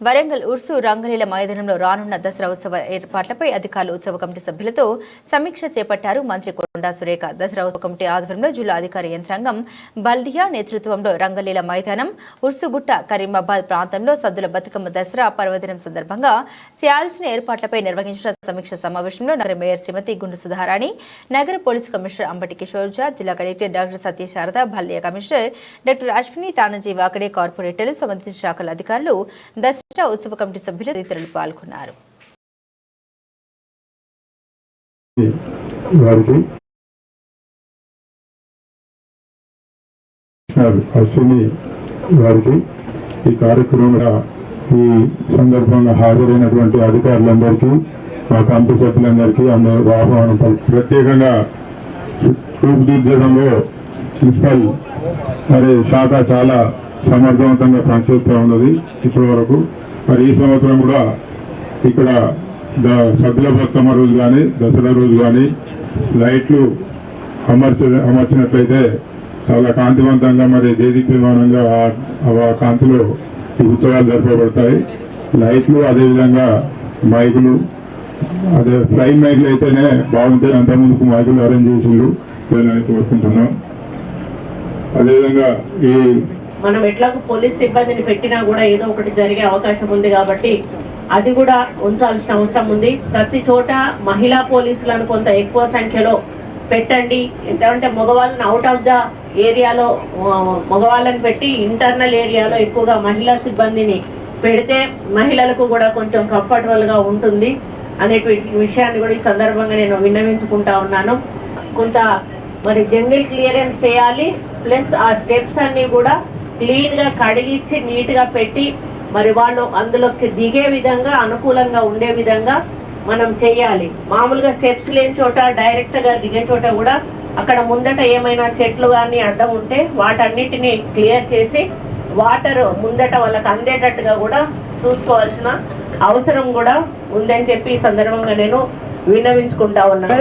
వరంగల్ ఉర్సు రంగలీల మైదానంలో రానున్న దసరా ఉత్సవ ఏర్పాట్లపై అధికారులు ఉత్సవ కమిటీ సభ్యులతో సమీక్ష చేపట్టారు మంత్రి కొండా సురేఖ. దసరా ఉత్సవ కమిటీ ఆధ్వర్యంలో జిల్లా అధికార యంత్రాంగం బల్దియా నేతృత్వంలో రంగలీల మైదానం ఉర్సుగుట్ట కరీమాబాద్ ప్రాంతంలో సద్దుల బతుకమ్మ దసరా పర్వదినం సందర్భంగా చేయాల్సిన ఏర్పాట్లపై నిర్వహించిన సమీక్ష సమావేశంలో నగర మేయర్ శ్రీమతి గుండు సుధారాణి నగర పోలీస్ కమిషనర్ అంబటి కిషోర్ ఝా జిల్లా collector doctor Satya Sharada Baldia commissioner doctor Ashwini Tanaji Wakade కార్పొరేటర్లు సంబంధిత శాఖల అధికారులు దసరా ఉత్సవ కమిటీ సభ్యులు తదితరులు పాల్గొన్నారు. అశ్విని గారికి ఈ కార్యక్రమంలో ఈ సందర్భంగా హాజరైనటువంటి అధికారులందరికీ మా కమిటీ సభ్యులందరికీ అందరూ ఆహ్వానం ప్రత్యేకంగా రూపుదిద్దడంలో మున్సిపల్ మరి శాఖ చాలా సమర్థవంతంగా పనిచేస్తూ ఉన్నది ఇప్పటి వరకు మరి ఈ సంవత్సరం కూడా ఇక్కడ ద- సద్దుల బతుకమ్మ రోజు కానీ దసరా రోజు కానీ లైట్లు అమర్చ అమర్చినట్లయితే చాలా కాంతివంతంగా మరి దేదీప్యమానంగా ఆ- ఆ కాంతిలో ఈ ఉత్సవాలు జరపబడతాయి. లైట్లు అదేవిధంగా మైకులు అదే ఫ్లైన్ మైకులు అయితేనే బాగుంటాయి అంతకుముందుకు మైకులు అరేంజ్ చేసిండ్రు నేను కోరుకుంటున్నాం. అదేవిధంగా ఈ మనం ఎట్లాగో పోలీస్ సిబ్బందిని పెట్టినా కూడా ఏదో ఒకటి జరిగే అవకాశం ఉంది కాబట్టి అది కూడా ఉంచాల్సిన అవసరం ఉంది. ప్రతి చోట మహిళా పోలీసులను కొంత ఎక్కువ సంఖ్యలో పెట్టండి. ఎందుకంటే మగవాళ్ళని అవుట్ ఆఫ్ ద ఏరియాలో మగవాళ్ళని పెట్టి ఇంటర్నల్ ఏరియాలో ఎక్కువగా మహిళా సిబ్బందిని పెడితే మహిళలకు కూడా కొంచెం కంఫర్టబుల్గా ఉంటుంది అనేటువంటి విషయాన్ని కూడా ఈ సందర్భంగా నేను విన్నవించుకుంటా ఉన్నాను. కొంత మరి జంగిల్ క్లియరెన్స్ చేయాలి. ప్లస్ ఆ స్టెప్స్ అన్ని కూడా క్లీన్గా కడిగిచ్చి నీట్గా పెట్టి మరి వాళ్ళు అందులోకి దిగే విధంగా అనుకూలంగా ఉండే విధంగా మనం చెయ్యాలి మామూలుగా స్టెప్స్ లేని చోట డైరెక్ట్గా దిగే చోట కూడా అక్కడ ముందట ఏమైనా చెట్లు కానీ అడ్డం ఉంటే వాటన్నిటిని క్లియర్ చేసి వాటర్ ముందట వాళ్ళకి అందేటట్టుగా కూడా చూసుకోవాల్సిన అవసరం కూడా ఉందని చెప్పి ఈ సందర్భంగా నేను విన్నవించుకుంటా ఉన్నాను.